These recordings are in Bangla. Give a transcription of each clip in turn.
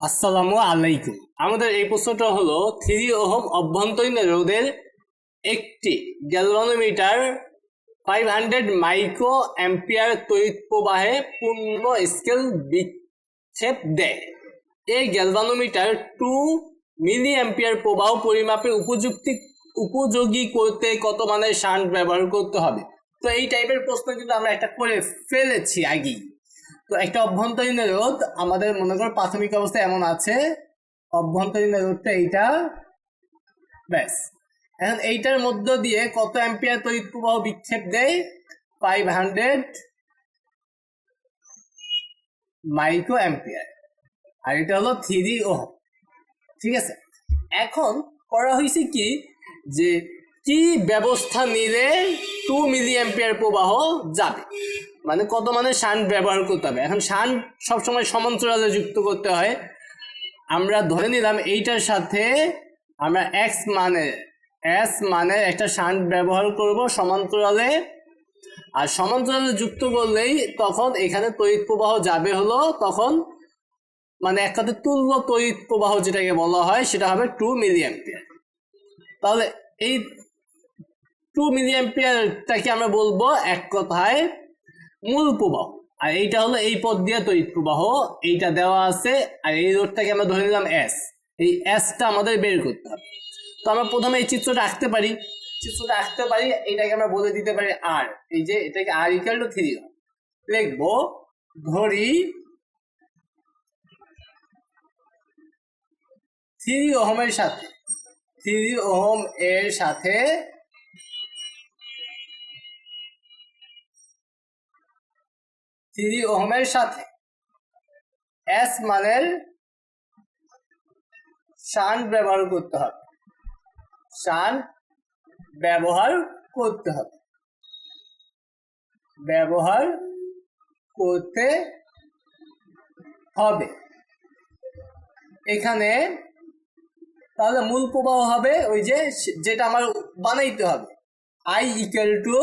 আসসালামু আলাইকুম। আমাদের এই প্রশ্নটা হলো, থ্রি ওহম অভ্যন্তরীণ রোধের একটি galvanometer five hundred micro ampere তড়িৎ প্রবাহে পূর্ণ স্কেল বিক্ষেপ দেয়। এই গ্যালভানোমিটার টু মিলি অ্যাম্পিয়ার প্রবাহ পরিমাপের উপযুক্তি, উপযোগী করতে কত মানের শান্ট ব্যবহার করতে হবে? তো এই টাইপের প্রশ্ন কিন্তু আমরা একটা করে ফেলেছি আগেই। তো একটা অভ্যন্তরীণ রোধ, আমাদের মনে করো প্রাথমিক অবস্থা এমন আছে। অভ্যন্তরীণ রোধটা এইটা। ব্যাস। এখন এইটার মধ্য দিয়ে কত অ্যাম্পিয়ার তড়িৎ প্রবাহ বিক্ষেপ দেয়? Five hundred micro ampere. আর এটা হলো থ্রি ও ঠিক আছে? এখন করা হয়েছে কি যে কি ব্যবস্থা নিলে টু মিলি অ্যাম্পিয়ার প্রবাহ যাবে? মানে কত মানে শান্ট ব্যবহার করতে হবে। এখন শান্ট সবসময় সমান্তরালে যুক্ত করতে হয়। আমরা ধরে নিলাম এইটার সাথে আমরা এক্স মানে এস মানে একটা শান্ট ব্যবহার করব সমান্তরালে। আর সমান্তরালে যুক্ত করলেই তখন এখানে তড়িৎ প্রবাহ যাবে হলো তখন মানে এক তুল্য তড়িৎ প্রবাহ যেটাকে বলা হয় সেটা হবে টু মিলি অ্যাম্পিয়ার তাহলে এই টু মিলি অ্যাম্পিয়ারটাকে আমরা বলব এক কথায় মূল প্রবাহ। আর এইটা হলো এই পথ দিয়ে তড়িৎ প্রবাহ, এইটা দেওয়া আছে, আর এই রোডটাকে আমরা ধরে নিলাম এস এই এসটা আমাদের বের করতে হবে। তো আমরা প্রথমে এই চিত্রটা আঁকতে পারি। চিত্রটা আঁকতে পারি, এটাকে আমরা বলে দিতে পারি আর এই যে এটাকে আর ইকাল টু থ্রি লিখব, ধরি থ্রি ওহমের সাথে থ্রি ওহম এর সাথে থ্রি ওহমের সাথে। এস মানের শান্ট ব্যবহার করতে হবে। শান্ট ব্যবহার করতে হবে। ব্যবহার করতে হবে। এখানে তাহলে মূল প্রবাহ হবে ওই যে যেটা আমার বানাইতে হবে। I equal to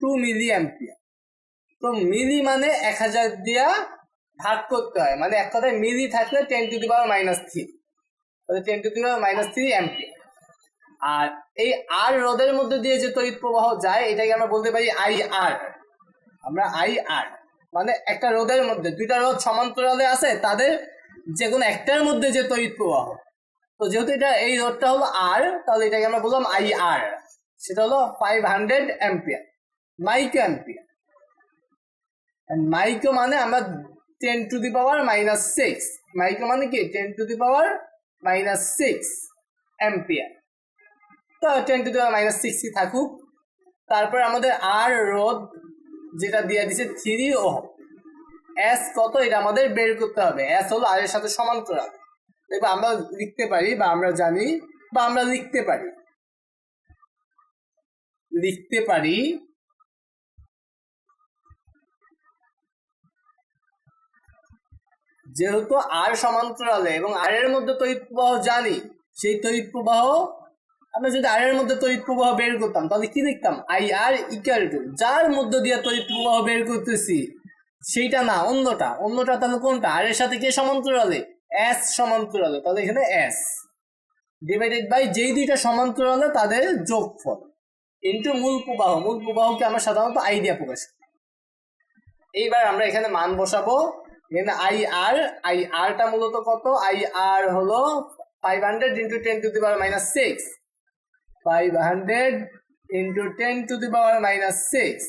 two milli ampere তো মিলি মানে এক হাজার দিয়া ভাগ করতে হয়। মানে এক কথায় মিলি থাকলে ten to the power minus three ten to the power minus three ampere আর এই আর রোদের মধ্যে দিয়ে যে তড়িৎ প্রবাহ যায়, এটাকে আমরা বলতে পারি আই আর আমরা আই আর মানে একটা রোদের মধ্যে, দুইটা রোদ সমান্তরালে আছে, তাদের যে কোনো একটার মধ্যে যে তড়িৎ প্রবাহ। তো যেহেতু এটা, এই রোডটা হলো আর তাহলে এটাকে আমরা বললাম আই আর সেটা হলো five hundred ampere micro ampere micro মানে আমরা ten to the power minus six micro মানে কি? Ten to the power minus six ampere তো ten to the power minus সিক্সই থাকুক। তারপর আমাদের আর রোদ যেটা দিয়ে দিছে থ্রি ও এস কত? এটা আমাদের বের করতে হবে। এস হলো আর এর সাথে সমান্তরাল। দেখব আমরা লিখতে পারি বা আমরা জানি বা আমরা লিখতে পারি। লিখতে পারি যেহেতু আর সমান্তরালে এবং আর এর মধ্যে তড়িৎ প্রবাহ জানি, সেই তড়িৎ প্রবাহ, আমরা যদি আর এর মধ্যে তড়িৎ প্রবাহ বের করতাম, তাহলে কি দেখতাম আই আর ইকুয়াল টু যার মধ্য দিয়ে তড়িৎ প্রবাহ বের করতেছি, সেইটা না, অন্যটা। অন্যটা তাহলে কোনটা? আর এর সাথে কে সমান্তরালে? এস সমান্তরালে, তাহলে এখানে এস ডিভাইডেড বাই যেই দুইটা সমান্তরালে তাদের যোগফল। ইন্টু মূল প্রবাহ, মূল প্রবাহকে আমরা সাধারণত আইডিয়া প্রকাশ করি। এইবার আমরা এখানে মান বসাবো। এখানে আই আর আই আরটা মূলত কত? আই আর হলো five hundred into to the power minus six five hundred into to the power minus six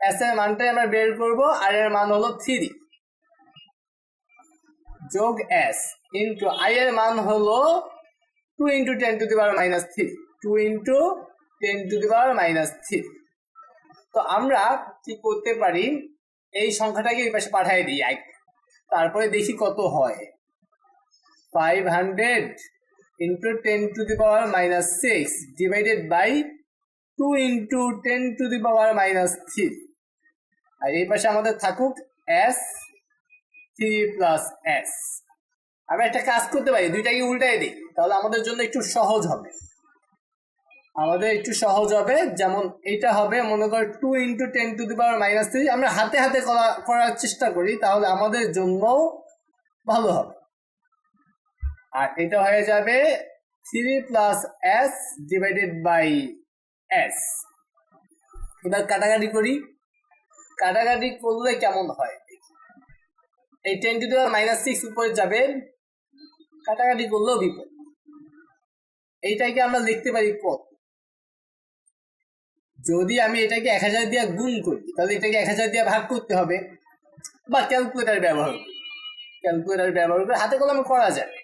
S এর মানটাই আমরা বের করব। আর এর মান হলো থ্রি যোগ এস ইন্টু আই এর মান হলো two into ten to the power minus three two into ten to the power minus three তো আমরা কি করতে পারি? এই সংখ্যাটাকে এই পাশে পাঠিয়ে দিই এক তারপরে দেখি কত হয়। Five hundred into ten to the power minus six divided by two into ten to the power minus three আর এই পাশে আমাদের থাকুক এস থ্রি প্লাস এস আমরা একটা কাজ করতে পারি, দুইটাকে উল্টাই দিই, তাহলে আমাদের জন্য একটু সহজ হবে। আমাদের একটু সহজ হবে, যেমন এটা হবে, মনে করো two into ten to the power minus three আমরা হাতে হাতে করা, করার চেষ্টা করি, তাহলে আমাদের জন্য ভালো হবে। আর এটা হয়ে যাবে three plus S divided by S এবার কাটাকাটি করি। কাটাকাটি করলে কেমন হয়? এই টেন টু দেওয়ার মাইনাস সিক্স উপরে যাবে, কাটাকাটি করলেও বিপদ এইটাকে আমরা লিখতে পারি কত? যদি আমি এটাকে এক হাজার দিয়ে গুণ করি, তাহলে এটাকে এক হাজার দিয়ে ভাগ করতে হবে। বা ক্যালকুলেটার ব্যবহার করি। ক্যালকুলেটার ব্যবহার করে হাতে কলমে করা যাবে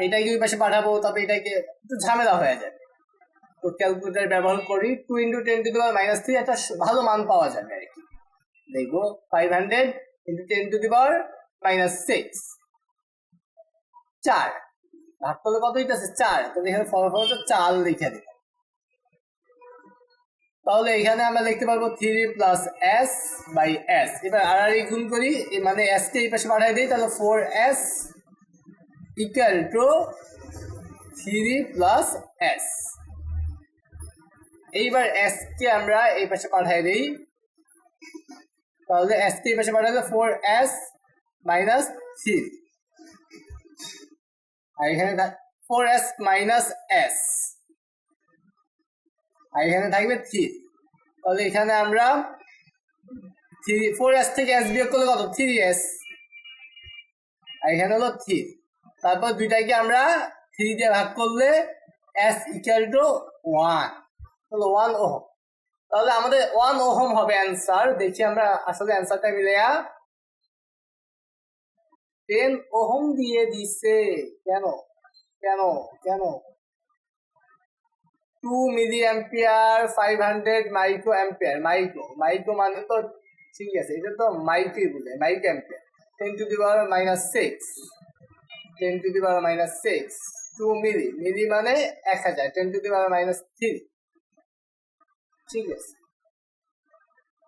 এটাকে ওই পাশে পাঠাবো তবে এটাকে একটু ঝামেলা হয়ে যাবে তো ক্যালকুলেটার ব্যবহার করি টু ইন্টু টেন টু দেওয়ার মাইনাস থ্রি একটা ভালো মান পাওয়া যাবে আর কি। দেখব five hundred into ten to the power minus six চার। ভাগ করলে কত হইতেছে? চার। তাহলে এখানে ফলাফল হচ্ছে চার লিখে দিই তাহলে এখানে আমরা লিখতে পারব three plus S by S এবার আর আর গুণ করি মানে এস কে এই পাশে পাঠাই দিই, তাহলে four S equal to three plus S এইবার এস কে আমরা এই পাশে পাঠাই দিই। তাহলে এস কে এই পাশে পাঠালে ফোর এস মাইনাস থ্রি আর এখানে ফোর এস মাইনাস এস আর এখানে থাকবে থ্রি তাহলে এখানে আমরা থ্রি ফোর এস থেকে এস বিয়োগ করলে কত? থ্রি এস আর এখানে হলো থ্রি তারপর দুইটাকে আমরা থ্রি দিয়ে ভাগ করলে এস ইকুয়াল টু ওয়ান হলো ওয়ান ওহম। তাহলে আমাদের ওয়ান ওহম হবে অ্যান্সার দেখি আমরা আসলে অ্যান্সারটা মিলে টেন ওহম দিয়ে দিছে। কেন? কেন? কেন? Two milli ampere five hundred micro ampere micro micro মানে তো ঠিক আছে, এটা তো মাইক্রোই বলে micro ampere ten to the power minus six ten to the power minus six to milli milli মানে এক হাজার ten to the power minus three ঠিক আছে।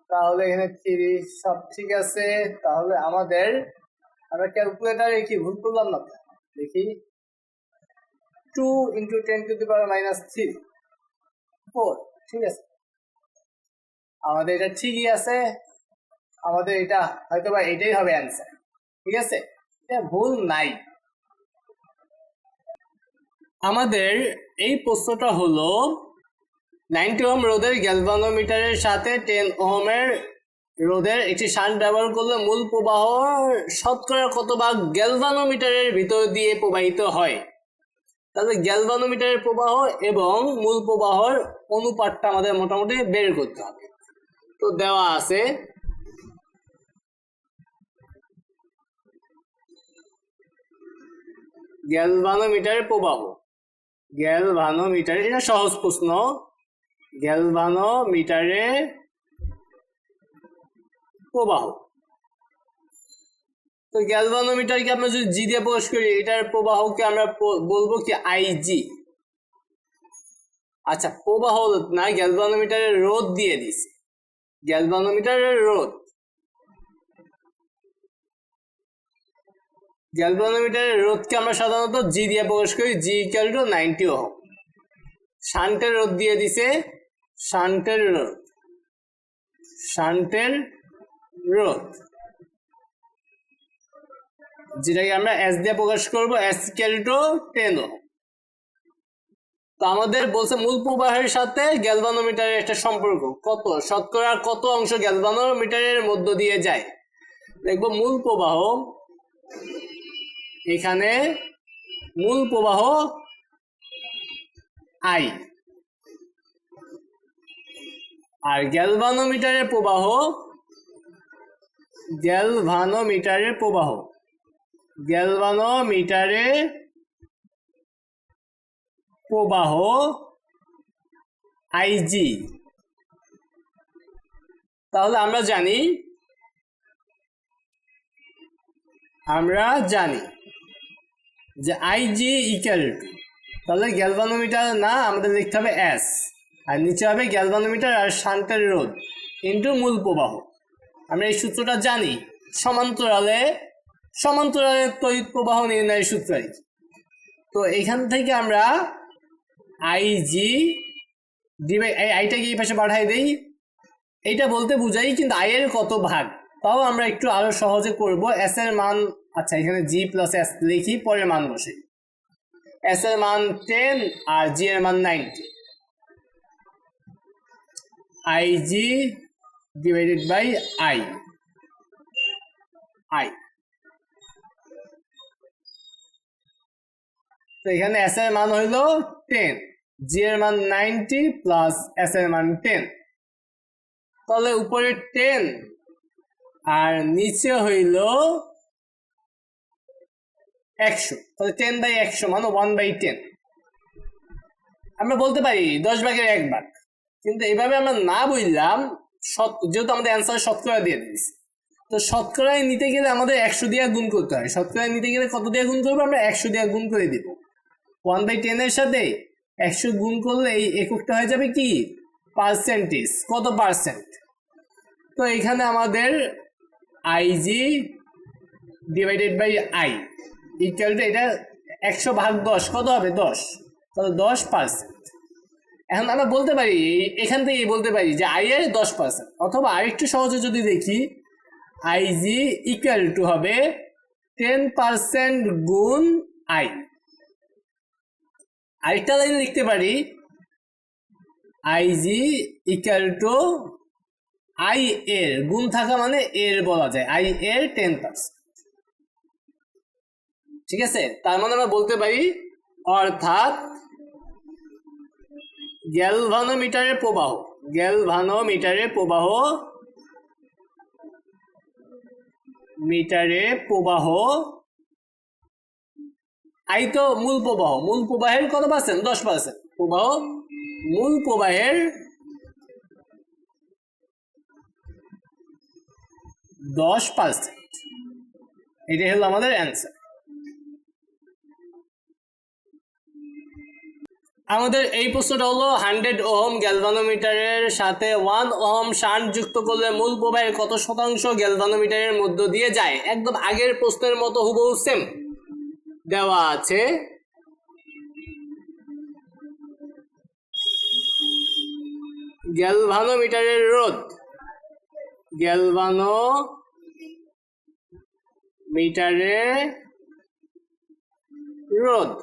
তাহলে এখানে থ্রি সব ঠিক আছে, তাহলে আমাদের আমরা ক্যালকুলেটারে কি ভুল করলাম না দেখি two into ten to the power minus three four ঠিক আছে? আমাদের এটা ঠিকই আছে, আমাদের এটা হয়তো বা এটাই হবে অ্যান্সার ঠিক আছে? এটা ভুল নাই। আমাদের এই প্রশ্নটা হলো, নাইনটি ওহম রোধের গ্যালভানোমিটারের সাথে টেন ওহমের রোধের একটি শান্ট ব্যবহার করলে মূল প্রবাহ শতকরা কত ভাগ গ্যালভানোমিটারের ভিতর দিয়ে প্রবাহিত হয়? তাহলে গ্যালভানোমিটারের প্রবাহ এবং মূল প্রবাহর অনুপাতটা আমাদের মোটামুটি বের করতে হবে। তো দেওয়া আছে গ্যালভানোমিটারের প্রবাহ। গ্যালভানোমিটার, এটা সহজ প্রশ্ন। গ্যালভানোমিটারে প্রবাহ। তো গ্যালভানোমিটারকে আমরা যদি জি দিয়ে প্রকাশ করি, এটার প্রবাহকে আমরা বলব কি আইজি আচ্ছা প্রবাহ না গ্যালভানোমিটারের রোধ দিয়ে দিছি। গ্যালভানোমিটারের রোধ। গ্যালভানোমিটারের রোধকে আমরা সাধারণত জি দিয়ে প্রকাশ করি G equal to ninety ohm শান্টের রোধ দিয়ে দিছে, শান্টের রোধ। শান্টের রোধ। যেটাকে আমরা এস দিয়ে প্রকাশ করব এস টু টেন তো আমাদের বলছে মূল প্রবাহের সাথে গ্যালভানোমিটারের একটা সম্পর্ক, কত? শতকরা কত অংশ গ্যালভানোমিটারের মধ্য দিয়ে যায়? দেখব মূল প্রবাহ, এখানে মূল প্রবাহ আই আর গ্যালভানোমিটারের প্রবাহ গ্যালভানোমিটারের প্রবাহ। গ্যালভানোমিটারে প্রবাহ আইজি। তাহলে আমরা জানি আমরা জানি যে আইজি ইকুয়াল টু তাহলে গ্যালভানোমিটার না, আমাদের লিখতে হবে এস আর নিচে হবে গ্যালভানোমিটার আর শান্তের রোধ, ইন্টু মূল প্রবাহ। আমরা এই সূত্রটা জানি, সমান্তরালে সমান্তরালে তড়িৎ প্রবাহ নির্ণয়ের সূত্র কি। তো এখান থেকে আমরা আইজি ডিভাই আইটাকে এই পাশে পাঠাই দেই। এইটা বলতে বুঝাই কিন্তু আই এর কত ভাগ? তাও আমরা একটু আরও সহজে করব। এস এর মান আচ্ছা এখানে জি প্লাস এস লিখি, পরের মান বসে। এস এর মান টেন আর জি এর মান ninety I G divided by I I তো এখানে এস এর মান হইল টেন জি এর মান নাইনটি প্লাস এস এর মান টেন তাহলে উপরে টেন আর নিচে হইল একশো। তাহলে টেন বাই একশো মানে ওয়ান বাই টেন আমরা বলতে পারি দশ ভাগের এক ভাগ। কিন্তু এইভাবে আমরা না বুঝলাম যেহেতু আমাদের অ্যান্সার শতকরা দিয়ে দিয়েছি। তো শতকরায় নিতে গেলে আমাদের একশো দিয়ে গুণ করতে হয়। শতকরায় নিতে গেলে কত দিয়ে গুণ করব? আমরা একশো দিয়ে গুণ করে দিব। ওয়ান বাই টেনের সাথে একশো গুণ করলে এই এককটা হয়ে যাবে কি? পার্সেন্টেজ কত পার্সেন্ট তো এখানে আমাদের I G divided by I equal to এটা একশো ভাগ দশ। কত হবে? দশ। তাহলে দশ পার্সেন্ট এখন আমরা বলতে পারি, এখান থেকেই বলতে পারি যে আই এর দশ পার্সেন্ট অথবা আরেকটু সহজে যদি দেখি আইজি ইকুয়াল টু হবে টেন পার্সেন্ট গুণ আই আরেকটা লাইন লিখতে পারি। আইজি ইকুয়াল টু আই এর গুণ থাকা মানে এর বলা যায়। আই এর টেন পার্সেন্ট ঠিক আছে? তার মানে আমরা বলতে পারি, অর্থাৎ গ্যালভানোমিটারের প্রবাহ গ্যালভানোমিটারের প্রবাহ মিটারে প্রবাহ আই তো মূল প্রবাহ, মূল প্রবাহের কত পার্সেন্ট দশ পার্সেন্ট প্রবাহ মূল প্রবাহের দশ পার্সেন্ট এটাই হলো আমাদের অ্যান্সার আমাদের এই প্রশ্নটা হলো হান্ড্রেড ওহম গ্যালভানোমিটারের সাথে ওয়ান ওহম শান্ট যুক্ত করলে মূল প্রবাহের কত শতাংশ গ্যালভানোমিটারের মধ্য দিয়ে যায়? একদম আগের প্রশ্নের মতো হুবহু সেম দেওয়া আছে। গ্যালভানোমিটারের রোধ। গ্যালভানো মিটারে রোধ।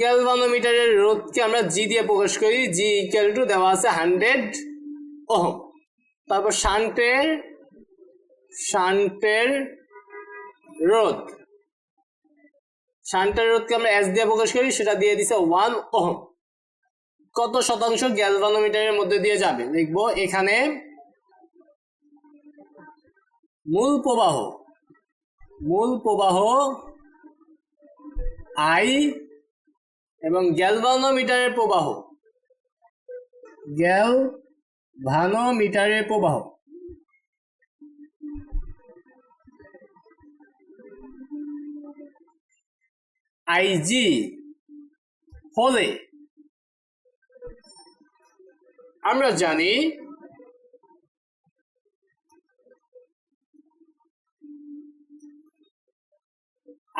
গ্যালভানোমিটারের রোধকে আমরা জি দিয়ে প্রকাশ করি। জি ইকুয়াল টু দেওয়া আছে হান্ড্রেড ওহম। তারপর শান্টের শান্টের রোধ। শান্টের রোধকে আমরা এস দিয়ে প্রকাশ করি, সেটা দিয়ে দিছে ওয়ান ওহম কত শতাংশ গ্যালভানোমিটারের মধ্যে দিয়ে যাবে? লিখব এখানে মূল প্রবাহ মূল প্রবাহ আই এবং গ্যালভানোমিটারের প্রবাহ গ্যাল ভানোমিটারের প্রবাহ। আইজি হলে আমরা জানি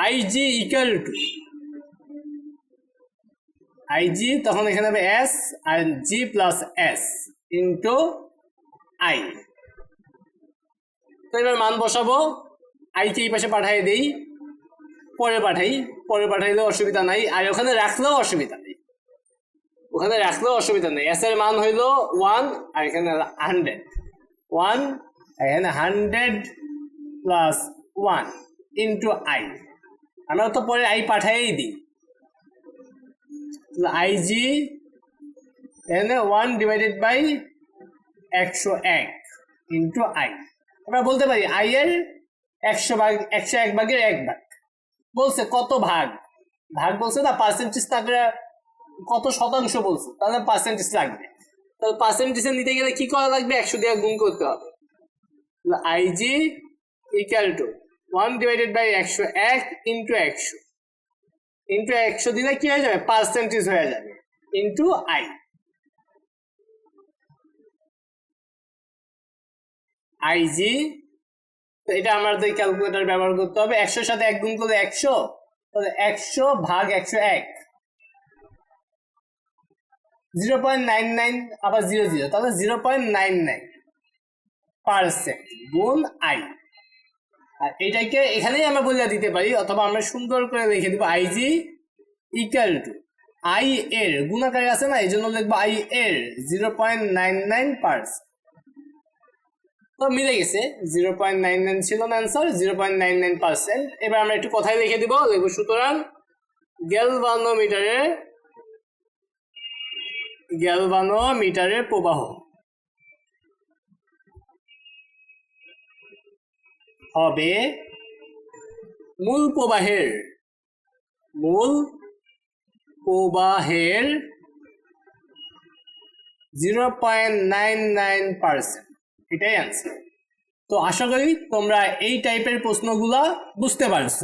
আইজি ইকুয়াল টু আইজি তখন এখানে হবে S R G plus S into I. তো এবার মান বসাবো। আইকে এই পাশে পাঠিয়ে দিই। পরে পাঠাই, পরে পাঠাইলেও অসুবিধা নাই। আর ওখানে রাখলেও অসুবিধা নেই। ওখানে রাখলেও অসুবিধা নেই। এস এর মান হইল ওয়ান আর এখানে হান্ড্রেড ওয়ান এখানে hundred plus one into I আমরা তো পরে আই পাঠাই দিই। আইজি এখানে ওয়ান ডিভাইডেড বাই একশো এক ইন্টু আই আমরা বলতে পারি আই এর একশো ভাগ, একশো এক ভাগের এক ভাগ। বলছে কত ভাগ? ভাগ বলছে না পার্সেন্টেজ থাকলে কত শতাংশ বলছে, তাহলে পার্সেন্টেজ লাগবে। তাহলে পার্সেন্টেজে নিতে গেলে কি করা লাগবে? একশো দিয়ে গুণ করতে হবে। I G equal to one divided by একশো, এক ইন্টু একশো। ইন্টু একশো দিলে কি হয়ে যাবে? পার্সেন্টেজ হয়ে যাবে। ইন্টু আই আইজি এটা আমাদের ক্যালকুলেটর ব্যবহার করতে হবে। একশোর সাথে এক গুণ করলে একশো, তাহলে একশো ভাগ একশো এক। জিরো পয়েন্ট নাইন নাইন, আবার জিরো জিরো, তাহলে zero point nine nine percent গুণ আই। আর এটাকে এখানেই আমরা বলে দিতে পারি, অথবা আমরা সুন্দর করে লিখে দিব আইজি ইকুয়াল টু আই এর গুণাকারে আছে না, এই জন্য লিখব আই এর zero point nine nine percent তো মিলে গেছে। জিরো পয়েন্ট নাইন নাইন ছিল না answer zero point nine nine percent এবার আমরা একটু কথায় লিখে দিব, লিখব, সুতরাং গ্যালভানোমিটারে গ্যালভানোমিটারের প্রবাহ। হবে মূল প্রবাহের মূল প্রবাহের zero point nine nine percent এটাই অ্যান্সার তো আশা করি তোমরা এই টাইপের প্রশ্নগুলা বুঝতে পারছ।